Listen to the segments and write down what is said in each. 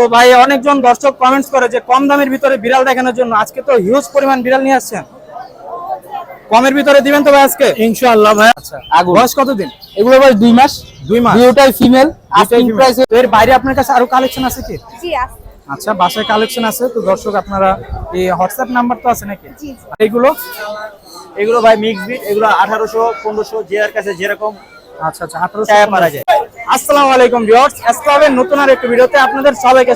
তো ভাই অনেকজন দর্শক কমেন্টস করে যে কম দামের ভিতরে বিড়াল দেখানোর জন্য আজকে তো হিউজ পরিমাণ বিড়াল নিয়ে আসছেন। কমের ভিতরে দিবেন তো ভাই আজকে? ইনশাআল্লাহ ভাই। আচ্ছা বয়স কতদিন? এগুলো ভাই দুই মাস। দুই মাস। দুটোটাই ফিমেল আস্কিং প্রাইস এর বাইরে আপনার কাছে আরও কালেকশন আছে কি? জি আছে। আচ্ছা বাসায় কালেকশন আছে। তো দর্শক আপনারা এই হোয়াটসঅ্যাপ নাম্বার তো আছে নাকি? এইগুলো? এগুলো ভাই মিক্স বিট এগুলো আঠারোশো পনেরোশো যার কাছে যেরকম আচ্ছা আচ্ছা পারা যায়। আসসালামু আলাইকুম ভিউয়ার্স এসক্লাবের নতুন আর একটি ভিডিওতে আপনাদের সবাইকে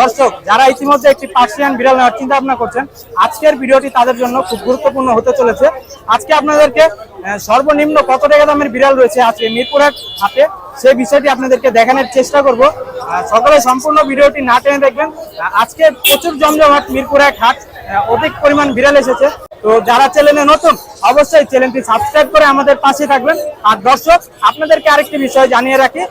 দর্শক যারা ইতিমধ্যে একটি পার্সিয়ান বিড়াল নেওয়ার চিন্তা ভাবনা করছেন আজকের ভিডিওটি তাদের জন্য খুব গুরুত্বপূর্ণ হতে চলেছে। আজকে আপনাদেরকে সর্বনিম্ন কত টাকা দামের বিড়াল রয়েছে আজকে মিরপুরের হাতে সেই বিষয়টি আপনাদেরকে দেখানোর চেষ্টা করব। সকলে সম্পূর্ণ ভিডিওটি না টেনে দেখবেন। আজকে প্রচুর জমজমাট মিরপুর এক হাট অধিক পরিমাণ বিড়াল এসেছে। তো যারা চ্যানেলে নতুন অবশ্যই চ্যানেলটি সাবস্ক্রাইব করে আমাদের পাশে থাকবেন। আর দর্শক আপনাদেরকে আরেকটি বিষয় জানিয়ে রাখি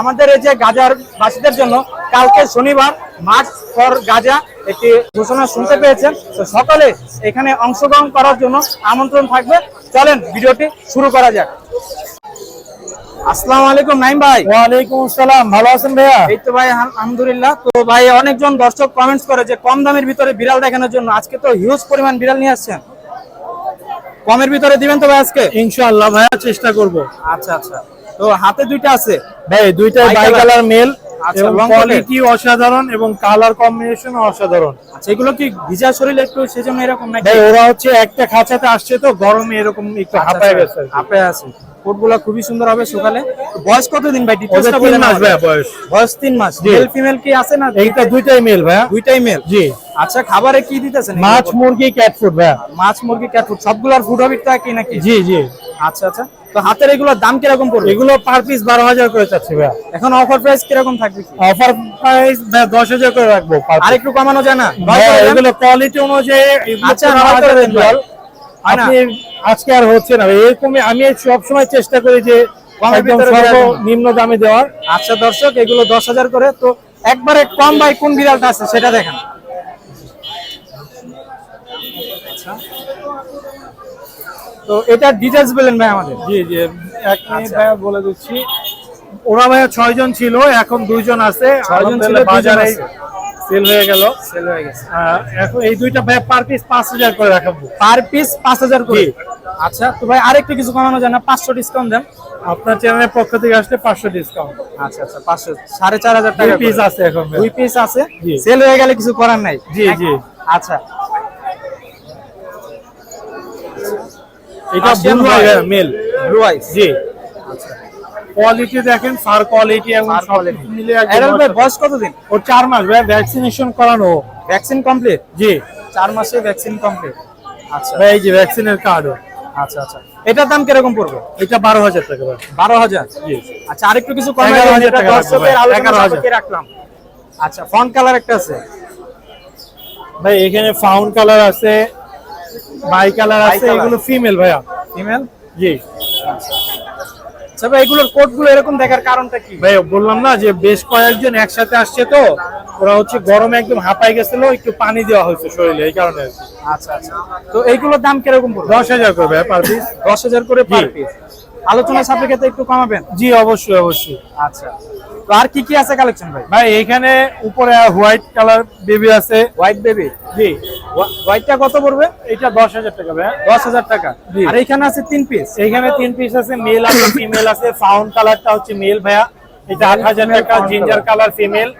আমাদের এই যে গাজার বাসীদের জন্য কালকে শনিবার মার্চ ফর গাজা একটি ঘোষণা শুনতে পেয়েছেন। তো সকলে এখানে অংশগ্রহণ করার জন্য আমন্ত্রণ থাকবে। চলেন ভিডিওটি শুরু করা যাক। আসসালামু আলাইকুম নাইম ভাই। ওয়ালাইকুম আসসালাম ভালো আছেন ভাইয়া? এই তো ভাই আল- আলহামদুলিল্লাহ। তো ভাই অনেকজন দর্শক কমেন্টস করে যে কম দামের ভিতরে বিড়াল দেখানোর জন্য আজকে তো হিউজ পরিমাণ বিড়াল নিয়ে আসছেন। কমের ভিতরে দিবেন তো ভাই আজকে? ইনশাআল্লাহ ভাইয়া চেষ্টা করব। আচ্ছা আচ্ছা। তো হাতে দুইটা আছে? ভাই দুইটা বাই কালার মেল আচ্ছা, এবং কোয়ালিটি অসাধারণ এবং কালার কম্বিনেশন অসাধারণ। আচ্ছা এগুলো কি ভিজা শরীর একটু সেজন্য এরকম নাকি? ভাই ওরা হচ্ছে একটা খাঁচাতে আসছে তো গরমে এরকম একটু আচ্ছা, হাঁপায় গেছে হাঁপায় আছে। কোটগুলো খুবই সুন্দর হবে সকালে। বয়স কতদিন ভাই? ডিটেইলসটা বলে মাস ভাইয়া বয়স। বয়স তিন মাস। মেল ফিমেল কি আছে না? এইটা দুইটাই মেল ভাইয়া। দুইটাই মেল জি। আচ্ছা খাবারে কি দিতেছেন? মাছ মুরগি ক্যাট ফুড ভাইয়া। মাছ মুরগি ক্যাট ফুড সবগুলোর ফুড হবে তো একই নাকি? জি জি। আচ্ছা আচ্ছা। তো হাতের এগুলোর দাম কীরকম পড়বে? এগুলো পার পিস বারো হাজার করে চাচ্ছি ভাইয়া। এখন অফার প্রাইস কীরকম থাকবে অফার প্রাইস দশ হাজার করে রাখব আর একটু কমানো যায় না? এগুলো কোয়ালিটি অনুযায়ী আচ্ছা, আপনি আজকে আর হচ্ছে না ভাই। এরকমই আমি সব সময় চেষ্টা করি যে একদম। সর্বনিম্ন দামে দেওয়ার আচ্ছা দর্শক এগুলো দশ হাজার করে তো একবারে কম বাই কোন বিড়ালটা আছে সেটা দেখেন আচ্ছা। তো এটা ডিটেলস বলেন ভাই আমাদের জি জি এক মিনিট আচ্ছা। ভাইয়া বলে দিচ্ছি ওরা ভাইয়া ছয় জন ছিল এখন দুইজন আছে ছয়জন ছিল, বাজারে আছে। সেল হয়ে গেল। সেল হয়ে গেছে। এখন এই দুইটা ভাইয়া পার পিস পাঁচ হাজার করে রাখাবো। পার পিস পাঁচ হাজার করে? আচ্ছা তো ভাই আরেকটু কিছু কমানো যায় না পাঁচশো ডিসকাউন্ট দেন। আপনার চ্যানেলের পক্ষ থেকে আসলে পাঁচশো ডিসকাউন্ট আচ্ছা আচ্ছা পাঁচশো সাড়ে চার হাজার দুই টাকা পিস আছে এখন দুই পিস আছে? সেল হয়ে গেলে কিছু করার নাই? জি, জি। আচ্ছা। এটা ব্লু। মেল ব্লু আইস জি। কোয়ালিটি দেখেন ফার কোয়ালিটি এবং সব মিলে একদম এডাল ভাই বয়স কতদিন? ওর চার মাস। ভাই ভ্যাকসিনেশন করানো। ভ্যাকসিন কমপ্লিট জি। চার মাসে ভ্যাকসিন কমপ্লিট আচ্ছা। ভাই এই যে ভ্যাকসিনের কার্ড আচ্ছা আচ্ছা। এটার দাম কীরকম পড়বে? এটা বারো হাজার টাকা ভাই। বারো হাজার? জি। আচ্ছা আরেকটু কিছু কমে দর্শকের ভাই, আলোচনা এগারো সাপেক্ষে রাখলাম। আচ্ছা ফন্ট কালার একটা আছে। ভাই এখানে ফাউন্ড কালার আছে বাই কালার আছে এগুলো ফিমেল ভাইয়া। ফিমেল জি। আচ্ছা। ভাই এগুলোর কোটগুলো এরকম দেখার কারণটা কি? ভাই বললাম না যে বেশ কয়েকজন একসাথে আসছে তো ওরা হচ্ছে গরমে একদম হাঁপাই গেছিল একটু পানি দেওয়া হয়েছে শরীরে এই কারণে আচ্ছা আচ্ছা। তো এইগুলোর দাম কীরকম দশ হাজার করে পার পিস দশ হাজার করে পার পিস আলোচনা সাপেক্ষে তো একটু কমাবেন? জি অবশ্যই অবশ্যই। আচ্ছা। তো আর কি কি আছে কালেকশন ভাই? ভাই এখানে উপরে হোয়াইট কালার বেবি আছে। হোয়াইট বেবি জি। হোয়াইটটা কত পড়বে? এটা দশ হাজার টাকা ভাই। দশ হাজার টাকা। জি। আর এখানে আছে তিন পিস এখানে তিন পিস আছে মেল আছে ফিমেল আছে। ফাউন্ড কালারটা হচ্ছে মেল ভাইয়া। এটা আট হাজার female টাকা জিঞ্জার কালার ফিমেল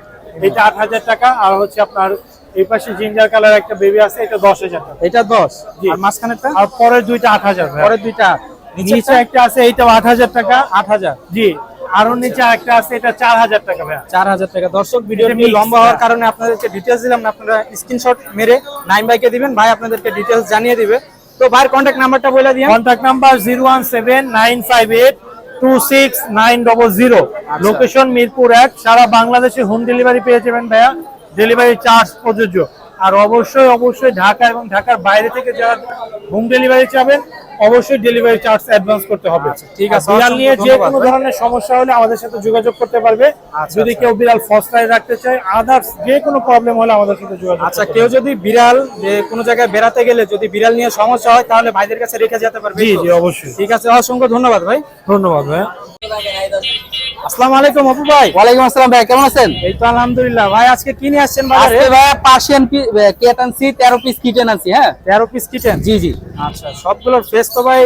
এটা আট হাজার টাকা। আর হচ্ছে আপনার এই পাশে জিঞ্জার কালার একটা বেবি আছে এটা দশ হাজার টাকা। এটা দশ। জি। আর মাঝখানেরটা? আর পরের দুইটা আট হাজার পরের দুইটা নিচে একটা আছে এইটাও আট হাজার টাকা। আট হাজার? জি। আরও নিচে একটা আছে এটা চার হাজার টাকা ভাইয়া। চার হাজার টাকা। দর্শক ভিডিওটি লম্বা হওয়ার হ্যাঁ। কারণে আপনাদেরকে ডিটেলস দিলাম না আপনারা স্ক্রিনশট মেরে নাইম ভাইকে দিবেন ভাই আপনাদেরকে ডিটেলস জানিয়ে দিবে। তো ভাইয়ের কন্ট্যাক্ট নাম্বারটা বলে দিন contact number zero one seven nine five eight two six nine double zero location Mirpur এক। সারা বাংলাদেশে হোম ডেলিভারি পেয়ে যাবেন ভাইয়া। ডেলিভারি চার্জ প্রযোজ্য। আর অবশ্যই অবশ্যই ঢাকা এবং ঢাকার বাইরে থেকে যারা হোম ডেলিভারি চাবেন অবশ্যই ডেলিভারি চার্জ অ্যাডভান্স করতে হবে। আচ্ছা, ঠিক আছে, বিড়াল নিয়ে যে কোনো ধরনের সমস্যা হলে আমাদের সাথে যোগাযোগ করতে পারবে। আচ্ছা, যদি আচ্ছা। কেউ বিড়াল ফসলায় রাখতে চায় আদার্স যে কোনো প্রবলেম হলে আমাদের সাথে যোগাযোগ আচ্ছা কেউ যদি বিড়াল যে কোনো জায়গায় বেড়াতে গেলে যদি বিড়াল নিয়ে সমস্যা হয় তাহলে ভাইদের কাছে রেখে যেতে পারবে। জি জি অবশ্যই। ঠিক আছে অসংখ্য ধন্যবাদ ভাই। ধন্যবাদ ভাই। আসসালামু আলাইকুম অপু ভাই। ওয়ালাইকুম আসসালাম ভাই কেমন আছেন? এই তো আলহামদুলিল্লাহ। ভাই আজকে কি নিয়ে আসছেন বাজারে? আজকে ভাই পার্সিয়ান কেট আনছি তেরো পিস কিটেন আনছি হ্যাঁ? তেরো পিস কিটেন জি জি। আচ্ছা সবগুলোর ফেস তো ভাই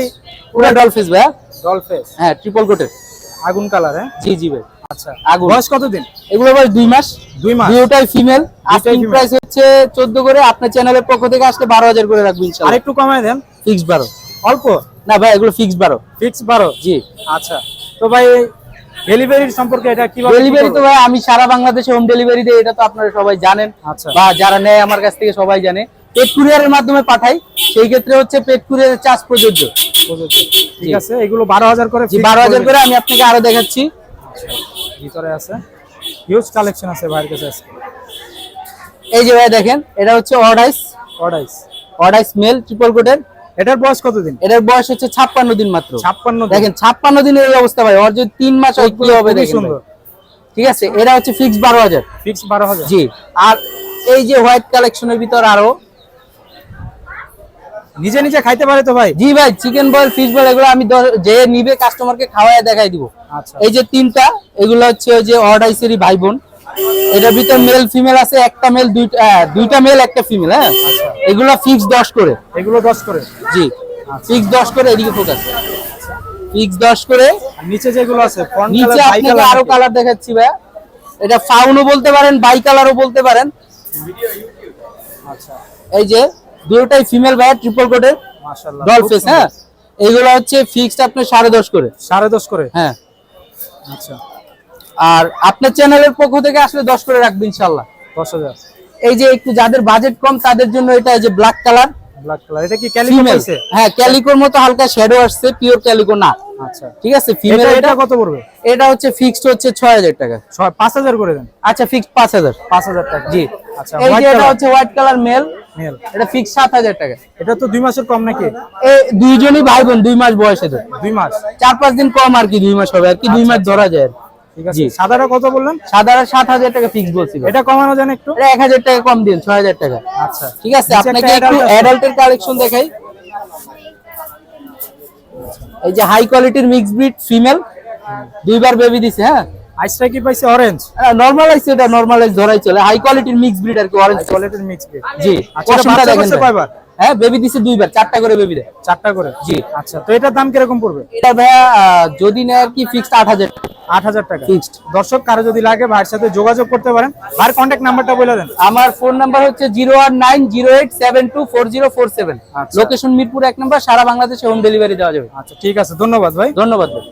পুরো ডল পিস ভাই ডল ফেস হ্যাঁ ট্রিপল কোটের আগুন কালার হ্যাঁ? জি জি ভাই। আচ্ছা। আগুন। বয়স কতদিন? এগুলো ভাই দুই মাস। দুই মাস। ফিমেল আস্কিং প্রাইস হচ্ছে চোদ্দ করে। আপনার চ্যানেলের পক্ষ থেকে আসলে বারো হাজার করে রাখব ইনশাল্লাহ আরেকটু কমায় দেন। ফিক্স বারো। অল্প? না ভাই এগুলো ফিক্স বারো। ফিক্স বারো? জি। আচ্ছা। তো ভাই ডেলিভারির সম্পর্কে এটা কীভাবে ডেলিভারি তো ভাই আমি সারা বাংলাদেশে হোম ডেলিভারি দিই এটা তো আপনারা সবাই জানেন। আচ্ছা। বা যারা নেয় আমার কাছ থেকে সবাই জানে। পেট কুরিয়ারের মাধ্যমে পাঠাই সেই ক্ষেত্রে হচ্ছে পেট কুরিয়ারের চার্জ প্রযোজ্য। ঠিক আছে এগুলো বারো হাজার করে বারো হাজার করে আমি আপনাকে আরও দেখাচ্ছি। ভিতরে আছে। হিউজ কালেকশন আছে ভাইয়ের কাছে আজকে এই যে ভাই দেখেন এটা হচ্ছে অর্ডাইস অর্ডাইস অর্ডাইস মেল ট্রিপল কোটের এটার বয়স কতদিন এটার বয়স হচ্ছে ছাপ্পান্ন দিন মাত্র। ছাপ্পান্ন। দেখেন ছাপ্পান্ন দিনের এই অবস্থা ভাই ওর যদি তিন মাস কি হবে দেখেন সুন্দর। ঠিক আছে এটা হচ্ছে ফিক্স বারো হাজার। ফিক্স বারো হাজার। জি আর এই যে হোয়াইট কালেকশনের ভিতর আরও নিজে নিজে খাইতে পারে তো ভাই? জি ভাই চিকেন বয়েল ফিশ বয়েল এগুলো আমি যে নিবে কাস্টমারকে খাওয়ায় দেখাই দিব। আচ্ছা। এই যে তিনটা এগুলো হচ্ছে যে অর্ডাইসেরই ভাই বোন এটার ভিতর মেল ফিমেল আছে একটা মেল দুইটা দুইটা মেল একটা ফিমেল হ্যাঁ? এগুলো ফিক্স দশ করে। এগুলো দশ করে? জি। ফিক্স দশ করে এদিকে ফোকাস ফিক্স দশ করে। নিচে যেগুলো আছে নিচে আপনাকে আরও কালার কালার দেখাচ্ছি ভাই এটা ফাউনও বলতে পারেন বাই কালারও বলতে পারেন। আচ্ছা। এই যে দুটোটাই ফিমেল ভাই ট্রিপল কোটের মাশাআল্লাহ ডল ফেস হ্যাঁ? এইগুলো হচ্ছে ফিক্সড আপনার সাড়ে দশ করে। সাড়ে দশ করে? হ্যাঁ। আচ্ছা। আর আপনার চ্যানেলের পক্ষ থেকে আসলে দশ করে রাখবেন ইনশাল্লাহ দশ হাজার। এই যে একটু যাদের বাজেট কম তাদের জন্য এটা এই যে ব্ল্যাক কালার ব্ল্যাক কালার এটা কি ক্যালিকো পাইছে হ্যাঁ ক্যালিকোর মতো হালকা শ্যাডো আসছে পিওর ক্যালিকো না। আচ্ছা। ঠিক আছে ফিমেল এটা কত পড়বে? এটা হচ্ছে ফিক্সড হচ্ছে ছয় হাজার টাকা। ছয় পাঁচ হাজার করে দেন। আচ্ছা ফিক্সড পাঁচ হাজার। পাঁচ হাজার টাকা। জি। আচ্ছা এই যে এটা হচ্ছে হোয়াইট কালার মেল মেল এটা ফিক্স সাত হাজার টাকা। এটা তো দুই মাসের কম নাকি? এই দুইজনই ভাই বোন দুই মাস বয়স এদের দুই মাস। চার পাঁচ দিন কম আর কি দুই মাস হবে আর কি দুই মাস ধরা যায় ঠিক আছে। জি। সাদাটা কত বললেন? সাধারণ সাত হাজার টাকা ফিক্স বলছি এটা কমানো যান একটু? এটা এক হাজার টাকা কম দিন ছয় হাজার টাকা। আচ্ছা। ঠিক আছে আপনাকে একটু অ্যাডাল্টের কালেকশন দেখাই। এই যে হাই কোয়ালিটির মিক্স ব্রিড ফিমেল দুইবার বেবি দিছে হ্যাঁ? আইসটা কি পাইছে? অরেঞ্জ নর্মালাইজ এটা নর্মালাইজ ধরাই চলে। হাই কোয়ালিটির মিক্স ব্রিড আর কি অরেঞ্জ কোয়ালিটির মিক্স জি আচ্ছা, বাচ্চা দেখেন কয়বার? হ্যাঁ বেবি দিছে দুইবার চারটা করে বেবি দেয়। চারটা করে? জি। আচ্ছা তো এটার দাম কীরকম পড়বে? এটা ভাইয়া যদি নেয় আর কি ফিক্সড আট হাজার আট হাজার টাকা। Fixed. দর্শক কারও যদি লাগে ভাইয়ের সাথে যোগাযোগ করতে পারেন ভাইয়ের কন্ট্যাক্ট নাম্বারটা বলে দেন। আমার ফোন নাম্বার হচ্ছে zero one nine zero eight seven two four zero four seven. Location Mirpur এক নাম্বার সারা বাংলাদেশে হোম ডেলিভারি দেওয়া যাবে। আচ্ছা ঠিক আছে ধন্যবাদ ভাই। ধন্যবাদ ভাই।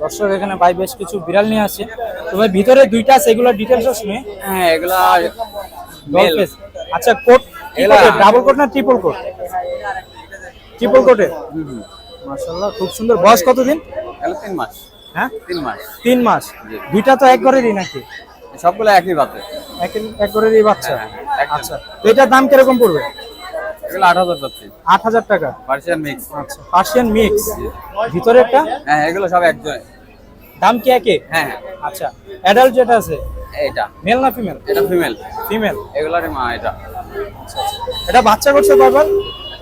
দর্শক এখানে ভাই বেশ কিছু বিড়াল নিয়ে আসছে তো ভাই ভিতরে দুইটা আছে এগুলো ডিটেলস শুনে। হ্যাঁ এগুলা ডল আচ্ছা কোট এগুলা- ডাবল কোট না ট্রিপল কোট? ট্রিপল কোটে মাশাআল্লাহ খুব সুন্দর। বয়স কতদিন এগুলো তিন মাস। হ্যাঁ? তিন মাস। তিন মাস। দুইটা তো এক ঘরেরই নাকি? সবগুলো একই বাতে এক এক ঘরেরই বাচ্চা? হ্যাঁ, আচ্ছা তো এটার দাম কীরকম পড়বে? এগুলো আট হাজার পাচ্ছি আট হাজার টাকা। পার্সিয়ান মিক্স আচ্ছা পার্সিয়ান মিক্স ভিতরে একটা? হ্যাঁ এগুলো সব একজন দাম কি একই হ্যাঁ হ্যাঁ। আচ্ছা অ্যাডাল্ট যেটা আছে? এইটা। মেল না ফিমেল এটা ফিমেল ফিমেল এগুলারই মা এটা। এটা বাচ্চা করছে কয়বার?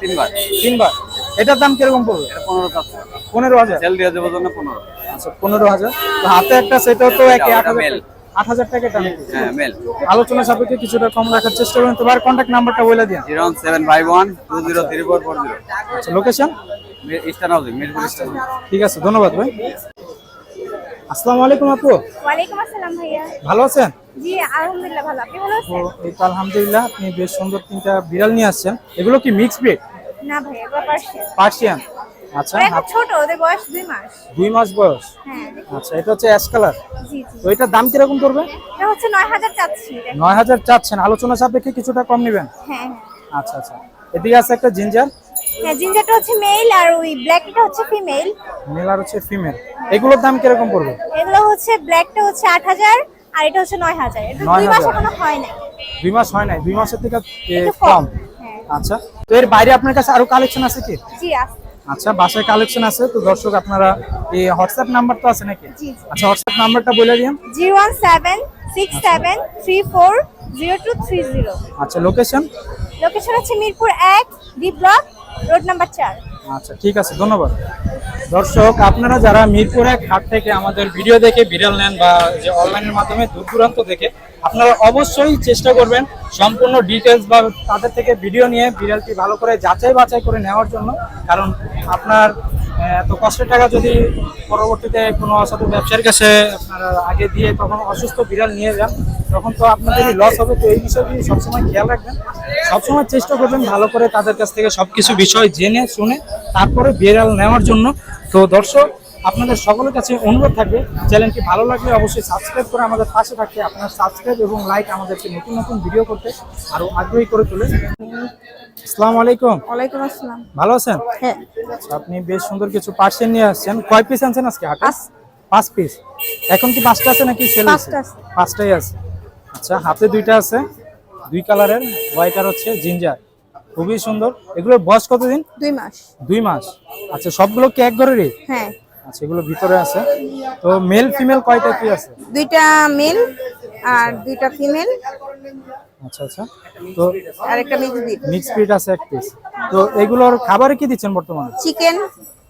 তিনবার। তিনবার। এটার দাম কীরকম পড়বে? এটা পনেরো পাচ্ছি পনেরো হাজার? সেল দিয়ে দেবো জন্য পনেরো। আচ্ছা পনেরো হাজার। তো হাতে একটা সেটাও তো একই আট ওটা হাজার মেল। আট হাজার টাকা দাম। হ্যাঁ মেল আলোচনা সাপেক্ষে কিছুটা কম রাখার চেষ্টা করবেন তোমার কন্ট্যাক্ট নাম্বারটা বলে দিন। Zero seven five one two zero three four four zero. আচ্ছা location eastern housing Mirpur eastern ঠিক আছে ধন্যবাদ ভাই। আসসালামু আলাইকুম আপু। ওয়ালাইকুম আসসালাম ভাইয়া। ভালো আছেন? জি আলহামদুলিল্লাহ ভালো। আপনি ভালো আছেন? এই তো আলহামদুলিল্লাহ আপনি বেশ সুন্দর তিনটা বিড়াল নিয়ে আসছেন। এগুলো কি মিক্স ব্রিড না এগুলো পার্সিয়ান। পার্সিয়ান। আচ্ছা এখন ছোট ওদের বয়স দুই মাস। বয়স? হ্যাঁ আচ্ছা এটা হচ্ছে অ্যাশ কালার জি জি। তো এটার দাম পড়বে? এটা হচ্ছে চাচ্ছি চাচ্ছেন। আলোচনা সাপেক্ষে কিছুটা কম নেবেন? হ্যাঁ হ্যাঁ। আচ্ছা আচ্ছা। এদিকে আছে একটা জিঞ্জার হ্যাঁ জিঞ্জারটা হচ্ছে মেল আর ওই ব্ল্যাকটা হচ্ছে ফিমেল মেল আর হচ্ছে ফিমেল এগুলোর দাম কীরকম পড়বে? এগুলো হচ্ছে ব্ল্যাকটা হচ্ছে আট হাজার আর এটা হচ্ছে এটা মাস এখনও হয় না মাস হয় মাসের থেকে কম। আচ্ছা। তো এর বাইরে আপনার কাছে আরও কালেকশন আছে কি? জি আছে। আচ্ছা বাসায় কালেকশন আছে তো দর্শক আপনারা এই হোয়াটসঅ্যাপ নাম্বার তো আছে নাকি? জি। আচ্ছা হোয়াটসঅ্যাপ নাম্বারটা বলে দিন। Zero one seven six seven three four zero two three zero. আচ্ছা লোকেশন লোকেশন হচ্ছে মিরপুর এক ডি ব্লক রোড নাম্বার চার। আচ্ছা ঠিক আছে ধন্যবাদ। দর্শক, আপনারা যারা মিরপুর এক হাট থেকে আমাদের ভিডিও দেখে বিড়াল নেন বা যে অনলাইনের মাধ্যমে দূর দূরান্ত দেখে, আপনারা অবশ্যই চেষ্টা করবেন সম্পূর্ণ ডিটেলস বা তাদের থেকে ভিডিও নিয়ে বিড়ালটি ভালো করে যাচাই বাছাই করে নেওয়ার জন্য। কারণ আপনার এত কষ্টের টাকা যদি পরবর্তীতে কোনো অসাধু ব্যবসার কাছে আপনারা আগে দিয়ে তখন অসুস্থ বিড়াল নিয়ে যান, তখন তো আপনাদেরই লস হবে। তো এই বিষয়টি সবসময় খেয়াল রাখবেন। সবসময় চেষ্টা করবেন ভালো করে তাদের কাছ থেকে সব কিছু বিষয় জেনে, শুনে, তারপরে বিড়াল নেওয়ার জন্য। তো দর্শক আপনাদের সকলের কাছে অনুরোধ থাকবে চ্যানেলটি ভালো লাগলে অবশ্যই সাবস্ক্রাইব করে আমাদের পাশে থাকতে আপনার সাবস্ক্রাইব এবং লাইক আমাদেরকে নতুন নতুন ভিডিও করতে আরও আগ্রহী করে তোলে। আসসালামু আলাইকুম। ওয়ালাইকুম আসসালাম। ভালো আছেন? হ্যাঁ। আপনি বেশ সুন্দর কিছু পার্সেল নিয়ে আসছেন। কয় পিস আনছেন আজকে হাটে? পাঁচ। পিস এখন কি পাঁচটা আছে নাকি সেল পাঁচটা আছে। পাঁচটাই আছে। আচ্ছা হাতে দুইটা আছে। দুই কালারের হোয়াইট আর হচ্ছে জিঞ্জার খুবই সুন্দর। এগুলোর বয়স কতদিন? দুই মাস। দুই মাস। আচ্ছা সবগুলো কি এক ঘরেরই? হ্যাঁ। আচ্ছা এগুলো ভিতরে আছে। তো মেল ফিমেল কয়টা কি আছে? দুইটা মেল আর দুইটা ফিমেল আচ্ছা আচ্ছা। তো আর একটা মিক্স বিট মিক্স ব্রিড আছে এক পিস তো এগুলোর খাবারে কি দিচ্ছেন বর্তমানে? চিকেন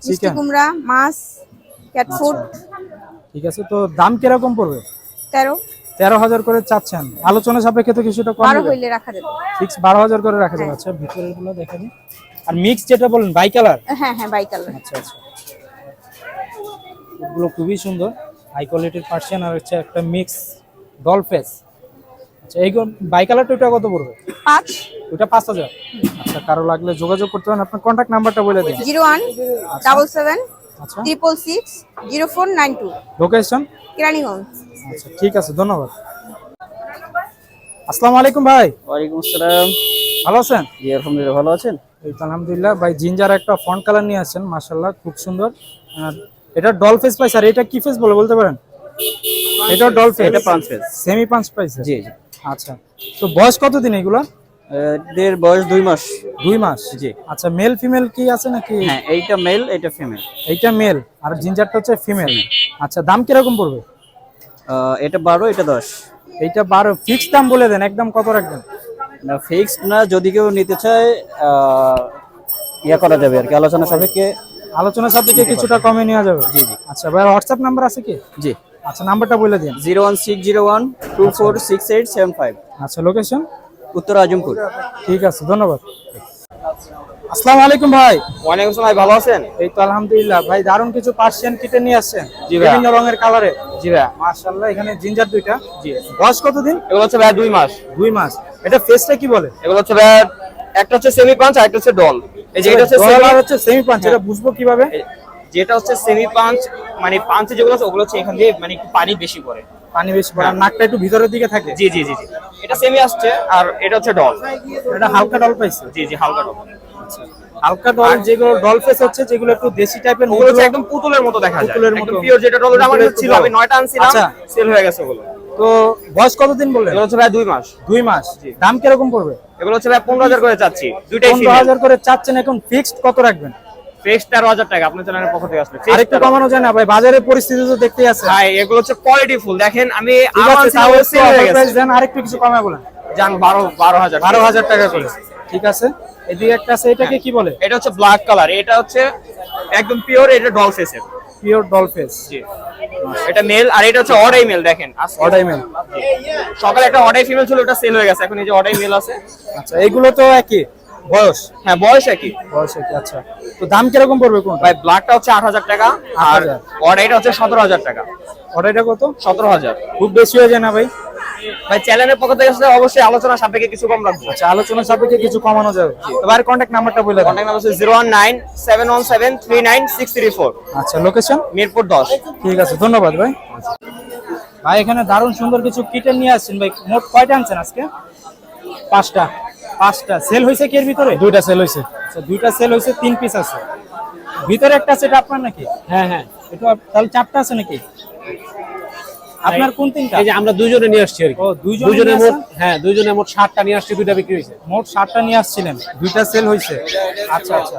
মিষ্টি কুমড়া মাছ ক্যাট ফুড ঠিক আছে তো দাম কীরকম পড়বে? তেরো। তেরো হাজার করে চাচ্ছেন। আলোচনা সাপেক্ষে তো কিছুটা কম বারো হইলে রাখা যাবে। ফিক্স বারো হাজার করে রাখা যাবে। আচ্ছা ভিতরেরগুলো দেখে নিন আর মিক্স যেটা বলেন বাই কালার হ্যাঁ হ্যাঁ বাই কালার আচ্ছা আচ্ছা। এগুলো খুবই সুন্দর। হাই কোয়ালিটির পার্সিয়ান আর হচ্ছে একটা মিক্স ডল ফেস আচ্ছা এইগুলো বাই কালারটা ওটা কত পড়বে? পাঁচ। ওটা পাঁচ হাজার। আচ্ছা কারও লাগলে যোগাযোগ করতে পারেন। আপনার কন্ট্যাক্ট নাম্বারটা বলে দিন। জিরো ওয়ান ডাবল সেভেন আচ্ছা triple six zero four nine two location Keraniganj. আচ্ছা ঠিক আছে ধন্যবাদ। আসসালামু আলাইকুম ভাই। ওয়ালাইকুম আসসালাম। ভালো আছেন? জি আলহামদুলিল্লাহ ভালো আছেন? এই তো আলহামদুলিল্লাহ। ভাই জিঞ্জার একটা ফন্ট কালার নিয়ে আসছেন মাশাল্লাহ খুব সুন্দর। আর এটা ডল ফেস পাইছে আর এটা কি ফেস বলে বলতে পারেন? এটা ডল ফেস। এটা পাঁচ face। সেমি পাঁচ পাইছে? জি জি। আচ্ছা। তো বয়স কতদিন এগুলা এদের বয়স দুই মাস। দুই মাস? জি। আচ্ছা মেল ফিমেল কি আছে নাকি? হ্যাঁ এইটা মেল এইটা ফিমেল এইটা মেল আর জিঞ্জারটা হচ্ছে ফিমেল আচ্ছা দাম কীরকম পড়বে? এটা বারো এটা দশ। এইটা বারো। ফিক্স দাম বলে দেন একদম কত রাখবেন? না ফিক্সড না যদি কেউ নিতে চায় ইয়া করা যাবে আর কি আলোচনা সাপেক্ষে। আলোচনা সাপেক্ষে কিছুটা কমে নেওয়া যাবে। জি জি। আচ্ছা ভাই হোয়াটসঅ্যাপ নাম্বার আছে কি? জি। আচ্ছা নাম্বারটা বলে দিন। Zero one six zero one two four six eight seven five. আচ্ছা লোকেশন উত্তর আজমপুর ঠিক আছে ধন্যবাদ। আসসালামু আলাইকুম ভাই। ওয়ালাইকুম আসসালাম ভাই ভালো আছেন? এই তো আলহামদুলিল্লাহ। ভাই দারুণ কিছু পার্সিয়ান কিটে নিয়ে আসছেন। জি ভাই। বিভিন্ন রঙের কালারে। জি ভাই। মাশাআল্লাহ এখানে জিঞ্জার দুইটা। জি। বয়স কতদিন? এগুলো হচ্ছে ভাই দুই মাস। দুই মাস। এটা ফেসটা কি বলে? এগুলো হচ্ছে ভাই একটা হচ্ছে সেমি পাঞ্চ আর একটা হচ্ছে ডল এই যে এটা হচ্ছে semi- আর হচ্ছে সেমি পাঞ্চ এটা বুঝব কীভাবে? যেটা হচ্ছে সেমি পাঞ্চ মানে পাঞ্চে যেগুলো আছে ওগুলো হচ্ছে এখান দিয়ে মানে একটু পানি বেশি পড়ে। পানি বেশি পড়ে আর নাকটা একটু ভিতরের দিকে থাকে। জি জি জি জি। এটা সেমি আসছে আর এটা হচ্ছে ডল এটা হালকা ডল পাইছে জি জি হালকা ডল হালকা ডল যেগুলো ডল ফেস হচ্ছে যেগুলো একটু দেশি টাইপের ওগুলো হচ্ছে একদম পুতুলের মতো দেখা যায়। পুতুলের মতো। পিওর যেটা ডল ওটা আমার ছিল আমি নয়টা আনছিলাম আচ্ছা। সেল হয়ে গেছে ওগুলো। তো বয়স কতদিন বললেন? এগুলো হচ্ছে ভাই দুই মাস। দুই মাস। দাম কীরকম পড়বে? এগুলো হচ্ছে ভাই পনেরো হাজার করে চাচ্ছি। দুইটাই পনেরো হাজার করে চাচ্ছেন এখন ফিক্সড কত রাখবেন? তেরো হাজার টাকা আপনার চ্যানেলের পক্ষ থেকে আসলে। আর Fixed একটু 13,000 কমানো যায় না ভাই বাজারের পরিস্থিতি তো দেখতেই আছে। ভাই এগুলো হচ্ছে কোয়ালিটি ফুল দেখেন আমি আমার তাও সেল হয়ে গেছে। দেন আর কিছু কমায় বলেন। জান বারো বারো হাজার। টাকা করে। ঠিক আছে? এদিকে একটা আছে এটাকে কি বলে? এটা হচ্ছে ব্ল্যাক কালার এটা হচ্ছে একদম পিওর এটা ডল ফেসের পিওর ডল ফেস জি। এটা মেল আর এটা হচ্ছে অডাই মেল দেখেন। অর্ডার মেল সকালে একটা অডাই ফিমেল ছিল ওটা সেল হয়ে গেছে। এখন এই যে অডাই মেল আছে। আচ্ছা এগুলো তো একই। বয়স? হ্যাঁ বয়স একই। বয়স একই আচ্ছা। তো দাম কীরকম পড়বে কোন ভাই ব্ল্যাকটা হচ্ছে আট হাজার টাকা আর 8,000 অডাইটা হচ্ছে সতেরো হাজার টাকা। অর্ডারটা কত? সতেরো হাজার। খুব বেশি হয়ে যায় না ভাই? ভাই চ্যানেলের পক্ষ থেকে আসলে অবশ্যই আলোচনা সাপেক্ষে কিছু কম রাখব। আচ্ছা আলোচনা সাপেক্ষে কিছু কমানো যাবে। এবার কন্ট্যাক্ট নাম্বারটা বলে দেন। কন্ট্যাক্ট নাম্বার হচ্ছে zero one nine seven one seven three nine six three four আচ্ছা লোকেশন মিরপুর দশ। ঠিক আছে ধন্যবাদ ভাই। ভাই এখানে দারুণ সুন্দর কিছু কিটেন নিয়ে আসছেন ভাই। মোট কয়টা আনছেন আজকে? পাঁচটা। পাঁচটা। সেল হয়েছে কি এর ভিতরে? দুইটা সেল হয়েছে। আচ্ছা দুইটা সেল হয়েছে তিন পিস আছে। ভিতরে একটা আছে এটা আপনার নাকি? হ্যাঁ হ্যাঁ। এটা তাহলে চারটা আছে নাকি? আপনার কোন তিনটা? এই যে আমরা দুইজনে নিয়ে আসছি আর কি। ও দুইজনে মোট হ্যাঁ দুইজনে মোট ষাটটা নিয়ে আসছি দুইটা বিক্রি হয়েছে মোট সাতটা নিয়ে আসছিলেন। দুইটা সেল হয়েছে আচ্ছা আচ্ছা।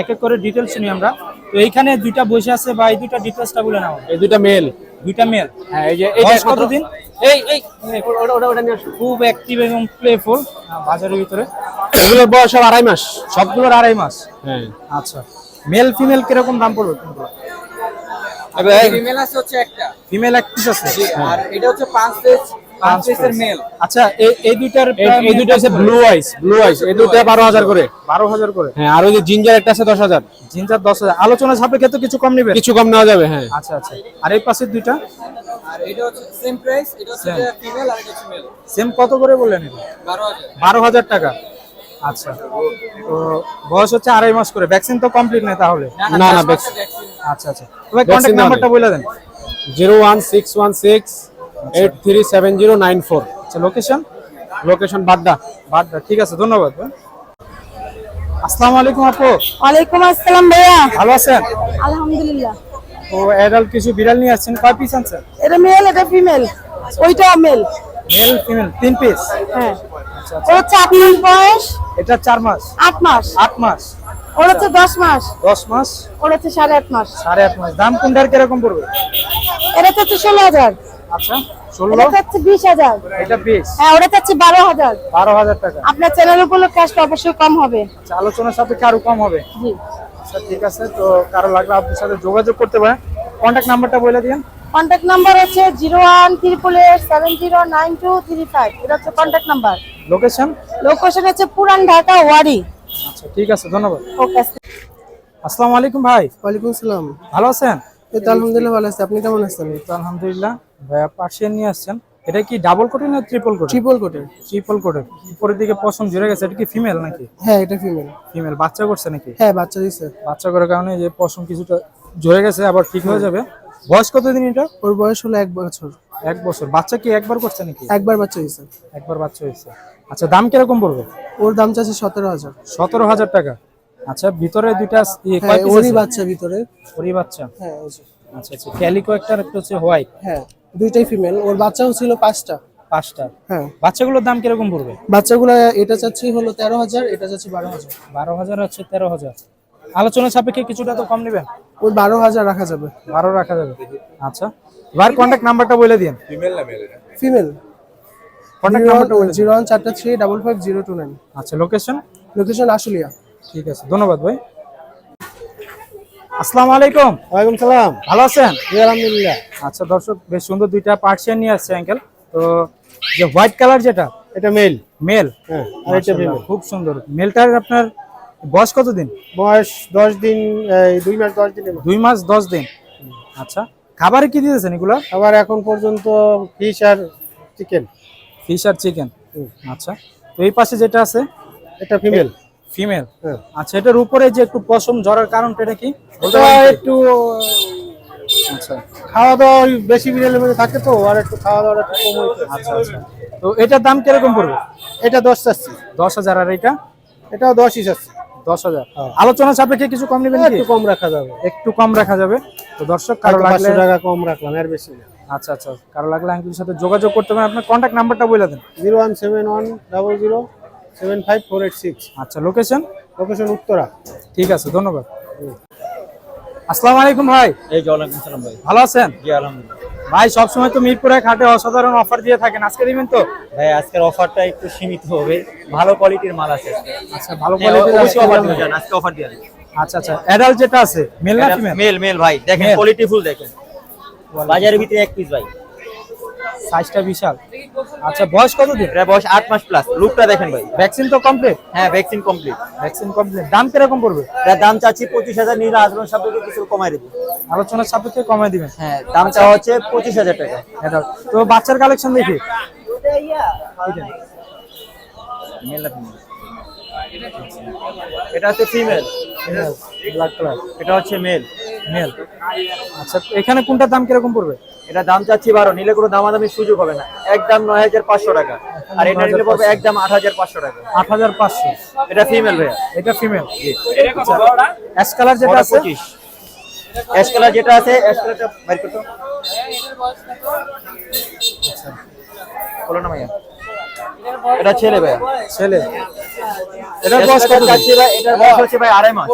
এক এক করে ডিটেলস শুনি আমরা। তো এইখানে দুইটা বসে আছে বা এই দুইটা ডিটেলসটা বলে নাও। এই দুইটা মেল দুইটা মেল হ্যাঁ এই যে বয়স কতদিন? এই এই ওটা ওটা ওটা নিয়ে খুব অ্যাক্টিভ এবং প্লেফুল বাজারের ভিতরে। এগুলোর বয়স সব আড়াই মাস। সবগুলোর আড়াই মাস? হ্যাঁ। আচ্ছা। মেল ফিমেল কীরকম দাম পড়বে ফিমেল আছে হচ্ছে একটা। ফিমেল এক পিস আছে আর এটা হচ্ছে পাঁচ পিস আচ্ছা এই এই দুইটার এই- এই আছে ব্লু আইস ব্লু আইস এই দুটো বারো হাজার করে। বারো হাজার করে? হ্যাঁ আর ওই যে জিঞ্জার একটা আছে দশ হাজার। জিঞ্জার দশ হাজার। আলোচনা সাপেক্ষে তো কিছু কম নেবে কিছু কম নেওয়া যাবে হ্যাঁ। আচ্ছা আচ্ছা। আর এই পাশের দুইটা? আর এটা হচ্ছে সেম প্রাইস এটা হচ্ছে ফিমেল আর এটা হচ্ছে মেল সেম কত করে বললেন বারো হাজার। টাকা। আচ্ছা। তো বয়স হচ্ছে আড়াই মাস করে। ভ্যাকসিন তো কমপ্লিট নেই তাহলে? না না বেক্স আচ্ছা আচ্ছা। তবে Vaccine কন্ট্যাক্ট দেওয়া নাম্বারটা বলে দেন। Zero one six one six eight three seven zero nine four আচ্ছা লোকেশন লোকেশন বাড্ডা। বাড্ডা ঠিক আছে ধন্যবাদ ভাই। আসসালামু আলাইকুম আপু। ওয়ালাইকুম আসসালাম ভাইয়া। ভালো আছেন? আলহামদুলিল্লাহ। তো অ্যাডাল্ট কিছু বিড়াল নিয়ে আসছেন? কয় পিস আনছেন? এটা মেল এটা ফিমেল ওইটা মেল মেল ফিমেল তিন পিস হ্যাঁ। হচ্ছে আট মাস বয়স। এটা চার মাস? আট মাস। আট মাস। ওর হচ্ছে দশ মাস। দশ মাস? ওর হচ্ছে সাড়ে আট মাস। সাড়ে আট মাস। দাম কোনটার কীরকম পড়বে? এটা হচ্ছে ষোলো হাজার। আচ্ছা এটা হচ্ছে এটা হ্যাঁ ওটা হচ্ছে বারো হাজার। টাকা। আপনার চ্যানেল উপরে ক্যাশটা অবশ্যই কম হবে। আচ্ছা, আলোচনার সাপেক্ষে আরও কম হবে? জি। আচ্ছা ঠিক আছে তো কারও লাগলে আপনার সাথে যোগাযোগ করতে পারেন। কন্ট্যাক্ট নাম্বারটা বলে দিন কন্ট্যাক্ট নাম্বার হচ্ছে zero one triple eight seven zero nine two three five. এটা হচ্ছে কন্ট্যাক্ট নাম্বার লোকেশন লোকেশন হচ্ছে পুরান ঢাকা ওয়ারি। আচ্ছা ঠিক আছে ধন্যবাদ। ওকে আসসালামু আলাইকুম ভাই। ওয়ালাইকুম সালাম ভালো আছেন? এই তো আলহামদুলিল্লাহ ভালো আছি। আপনি কেমন আছেন? তো আলহামদুলিল্লাহ। ভাইয়া পার্সিয়ান নিয়ে আসছেন। এটা কি ডাবল কোটে না ট্রিপল কোটে ট্রিপল কোটের ট্রিপল কোটে উপরের দিকে পশম জুড়ে গেছে? এটা কি ফিমেল নাকি? হ্যাঁ এটা ফিমেল ফিমেল বাচ্চা করছে নাকি? হ্যাঁ বাচ্চা দিছে। বাচ্চা করার কারণে যে পশম কিছুটা ঝরে গেছে আবার ঠিক হয়ে যাবে। বয়স কতদিন এটা? ওর বয়স হলো এক বছর। এক বছর। বাচ্চা কি একবার করছে নাকি? একবার বাচ্চা দিছে একবার বাচ্চা হয়েছে। আচ্ছা দাম কীরকম পড়বে? ওর দাম চাচ্ছে সতেরো হাজার। সতেরো হাজার টাকা। আচ্ছা ভিতরে দুইটা ইয়ে, হ্যাঁ আছে? বাচ্চা ভিতরে। ওরই বাচ্চা? হ্যাঁ আচ্ছা আচ্ছা ক্যালিকো একটা একটা হচ্ছে হোয়াইট হ্যাঁ দুইটাই ফিমেল ওর বাচ্চাও ছিল পাঁচটা। পাঁচটা? হ্যাঁ। বাচ্চাগুলোর দাম কীরকম পড়বে? বাচ্চাগুলো এটা চাচ্ছি হলো তেরো হাজার এটা চাচ্ছি বারো হাজার। বারো হাজার আছে তেরো হাজার। আলোচনা সাপেক্ষে কিছুটা তো কম নেবেন? ওর বারো হাজার রাখা যাবে। বারো রাখা যাবে। আচ্ছা এবার কন্ট্যাক্ট নাম্বারটা বলে দিন ফিমেল কন্ট্যাক্ট নাম্বারটা বলে দিন জিরো ওয়ান চারটা three double five zero two nine. আচ্ছা লোকেশন লোকেশন আশুলিয়া। ঠিক আছে ধন্যবাদ ভাই। আসসালামু আলাইকুম। ওয়ালাইকুম সালাম। ভালো আছেন? আলহামদুলিল্লাহ। আচ্ছা দর্শক বেশ সুন্দর দুইটা পার্সিয়ান নিয়ে আসছে আঙ্কেল তো যে হোয়াইট কালার যেটা এটা মেল। মেল? হ্যাঁ আর এটা ফিমেল খুব সুন্দর। মেলটার আপনার বয়স কতদিন? বয়স দশ দিন দুই মাস দশ দিন। দুই মাস দশ দিন। আচ্ছা খাবারে কি দিতেছেন এগুলো? খাবার এখন পর্যন্ত ফিশ আর চিকেন ফিশ আর চিকেন আচ্ছা তো এই পাশে যেটা আছে? এটা ফিমেল ফিমেল হ্যাঁ। আচ্ছা এটার উপরে যে একটু পশম ঝরার কারণটা এটা কি? একটু আচ্ছা। খাওয়া দাওয়া বেশি বিড়ালের মধ্যে থাকে তো আর একটু খাওয়া দাওয়াটা একটু কম হয়েছে আচ্ছা আচ্ছা। তো এটার দাম কীরকম পড়বে? এটা দশ চাচ্ছি। দশ হাজার আর এটা এটাও দশই চাচ্ছি। দশ হাজার। আলোচনা সাপেক্ষে কিছু কম নেবেন একটু কম রাখা যাবে। একটু কম রাখা যাবে। তো দর্শক কারও লাগলে টাকা কম রাখলাম এর বেশি না। আচ্ছা আচ্ছা। কারও লাগলে আঙ্কেলের সাথে যোগাযোগ করতে পারেন। আপনার কন্ট্যাক্ট নাম্বারটা বলে দেন। Zero one seven one double zero seven five four eight six আচ্ছা লোকেশন লোকেশন উত্তরা। ঠিক আছে ধন্যবাদ। আসসালামু আলাইকুম ভাই। এই যে ওয়ালাইকুম সালাম ভাই। ভালো আছেন? জি আলহামদুলিল্লাহ। ভাই সবসময় তো মিরপুরে ঘাটে অসাধারণ অফার দিয়ে থাকেন। আজকে দিবেন তো? ভাই আজকের অফারটা একটু সীমিত হবে। ভালো কোয়ালিটির মাল আছে আচ্ছা ভালো হ্যাঁ, কোয়ালিটির অবশ্যই অফার দিয়ে যান আজকে অফার দিয়ে আচ্ছা আচ্ছা অ্যাডাল্ট যেটা আছে মেল না ফিমেল মেল মেল ভাই। দেখেন কোয়ালিটি ফুল দেখেন। বাজারের ভিতরে এক পিস ভাই। সাইজটা বিশাল। আচ্ছা বয়স কতদিন? এটা বয়স আট মাস প্লাস লুকটা দেখেন ভাই। ভ্যাকসিন তো কমপ্লিট হ্যাঁ ভ্যাকসিন কমপ্লিট ভ্যাকসিন কমপ্লিট দাম কীরকম পড়বে? এটার দাম চাচ্ছি পঁচিশ হাজার নিলে আচরণ সাপেক্ষে কিছু কমাই দেবো। আলোচনার সাপেক্ষে কমায় দিবেন? হ্যাঁ দাম চাওয়া হচ্ছে পঁচিশ হাজার টাকা। অ্যাডাল্ট তো বাচ্চার কালেকশন দেখি। এটা হচ্ছে ফিমেল ব্ল্যাক কালার এটা হচ্ছে মেল মেল। আচ্ছা এখানে কোনটার দাম কীরকম পড়বে? এটা দাম চাচ্ছি বারো নিলে কোনো দামাদামি সুযোগ হবে না। একদম নয় হাজার পাঁচশো টাকা। আর এটা নিলে পড়বে একদম আট হাজার পাঁচশো টাকা। আট হাজার পাঁচশো। এটা ফিমেল ভাইয়া। এটা ফিমেল অ্যাশ কালার যেটা আছে? অ্যাশ কালার যেটা আছে অ্যাশ কালারটা বাইর করতো বলো না ভাইয়া। এটা ছেলে ভাইয়া। ছেলে। এটার বয়স কত চাচ্ছি ভাই? এটার বয়স হচ্ছে ভাই আড়াই মাস।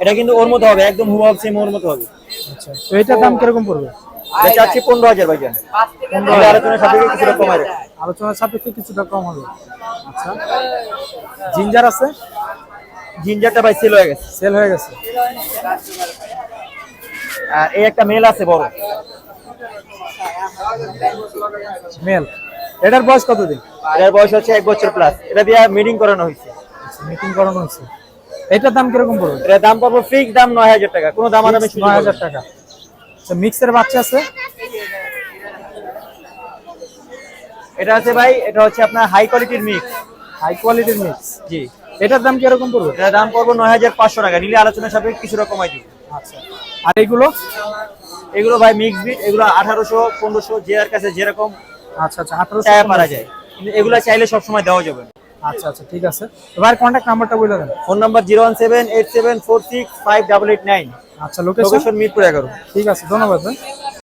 এটা কিন্তু ওর মতো হবে একদম হুবহু সেম ওর মতো হবে। আচ্ছা তো এটার দাম কীরকম পড়বে? এটা চাচ্ছি পনেরো হাজার ভাইজান। পনেরো আলোচনা সাপেক্ষে কিছুটা কমায় রাখা। আলোচনার সাপেক্ষে কিছুটা কম হবে। আচ্ছা জিঞ্জার আছে? জিঞ্জারটা ভাই সেল হয়ে গেছে। সেল হয়ে গেছে। আর এই একটা মেল আছে বড়। মেল এটার বয়স কতদিন? এটার বয়স হচ্ছে এক বছর প্লাস এটা দিয়ে মিটিং করানো হয়েছে। মিটিং করানো হয়েছে। এটার দাম কীরকম পড়বে? এটার দাম পাবো ফিক্স দাম নয় হাজার টাকা কোনো দাম নয় হাজার টাকা। আচ্ছা মিক্সের বাচ্চা আছে? এটা আছে ভাই এটা হচ্ছে আপনার হাই কোয়ালিটির মিক্স হাই কোয়ালিটির মিক্স জি। এটার দাম কীরকম পড়বে? এটার দাম পড়ব নয় হাজার পাঁচশো টাকা। নিলে আলোচনা সাপেক্ষে কিছুটা কমাই দিব আচ্ছা। আর এগুলো? এগুলো ভাই মিক্স বিট এগুলো আঠারোশো পনেরোশো যে আর কাছে যেরকম আচ্ছা আচ্ছা আঠারোশো চায়া পারা যায়। এগুলো চাইলে সবসময় দেওয়া যাবে আচ্ছা আচ্ছা ঠিক আছে। এবার কন্ট্যাক্ট নাম্বারটা বলে দেন। Phone number zero one seven eight seven four six five double eight nine. আচ্ছা লোকেশন মিরপুর এগারো। ঠিক আছে ধন্যবাদ ভাই।